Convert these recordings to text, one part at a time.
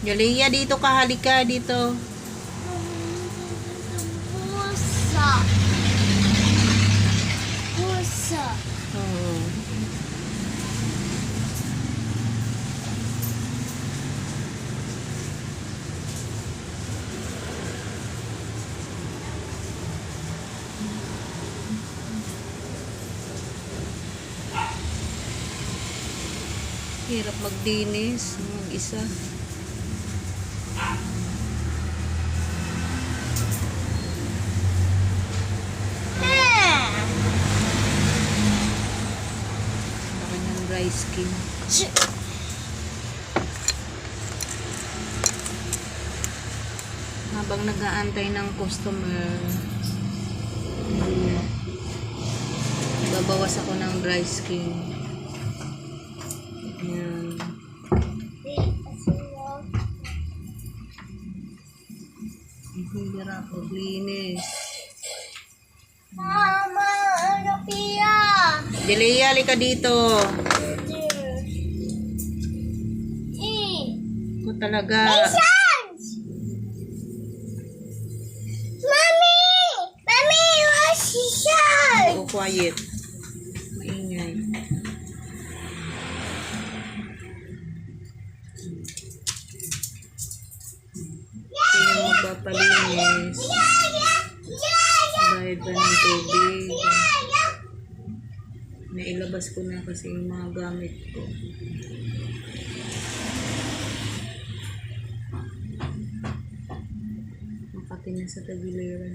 Jalea, dito ka. Halika dito. Pusa. Pusa. Oo. Hirap magdinis. Mag-isa. Sa kanyang dry skin. Habang nag-aantay ng customer, babawas ako ng dry skin. Yan. Ang hirap maglinis. Mama, ano? Jalea, halika dito. Talaga. Sons! Mommy! Mommy, what's the son? Oo, quiet. Maingay. Sino magpapalinis? Bayad pa ng tubig. Nailabas ko na kasi yung mga gamit ko. Makati na sa tagiliran.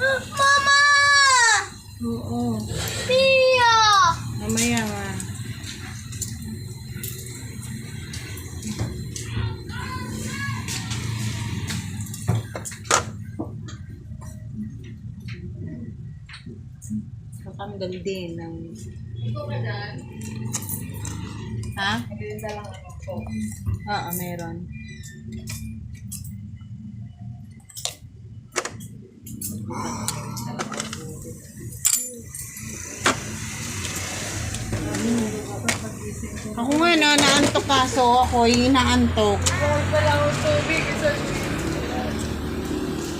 Mama! Oo. Pia! Mamaya nga. Kakanggal din ng... Ha? Oo, meron. Ako nga na, naantok kaso ako, inaantok.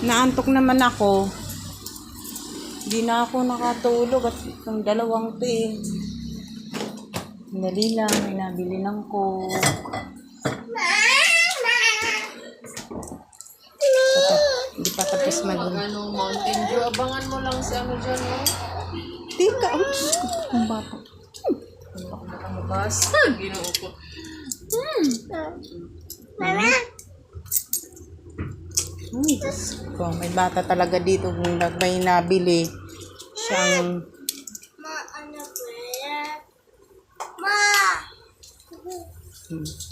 Naantok naman ako. Hindi na ako nakatulog at itong dalawang to eh. Dali lang, may nabili ng coke. Tapos, Hindi pa tapos mag... Ano, Mountain Dew. Abangan mo lang si ano dyan, no? Tika, oh, Diyos ko, ang bata. Baka makamabasa. Ginoo ko. Mama? Ay, Diyos ko, may bata talaga dito kung may nabili siyang Ma, ano ba? Ma! Hmm.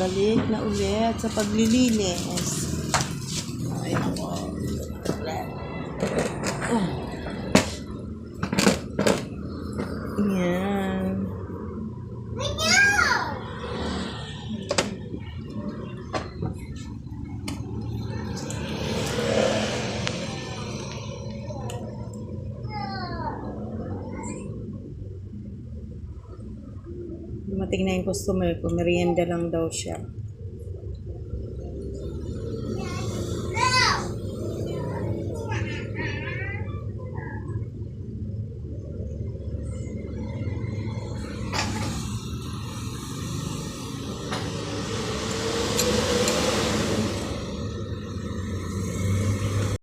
Balik na ulit sa paglilinis. Dumating na yung customer ko, merienda lang daw siya.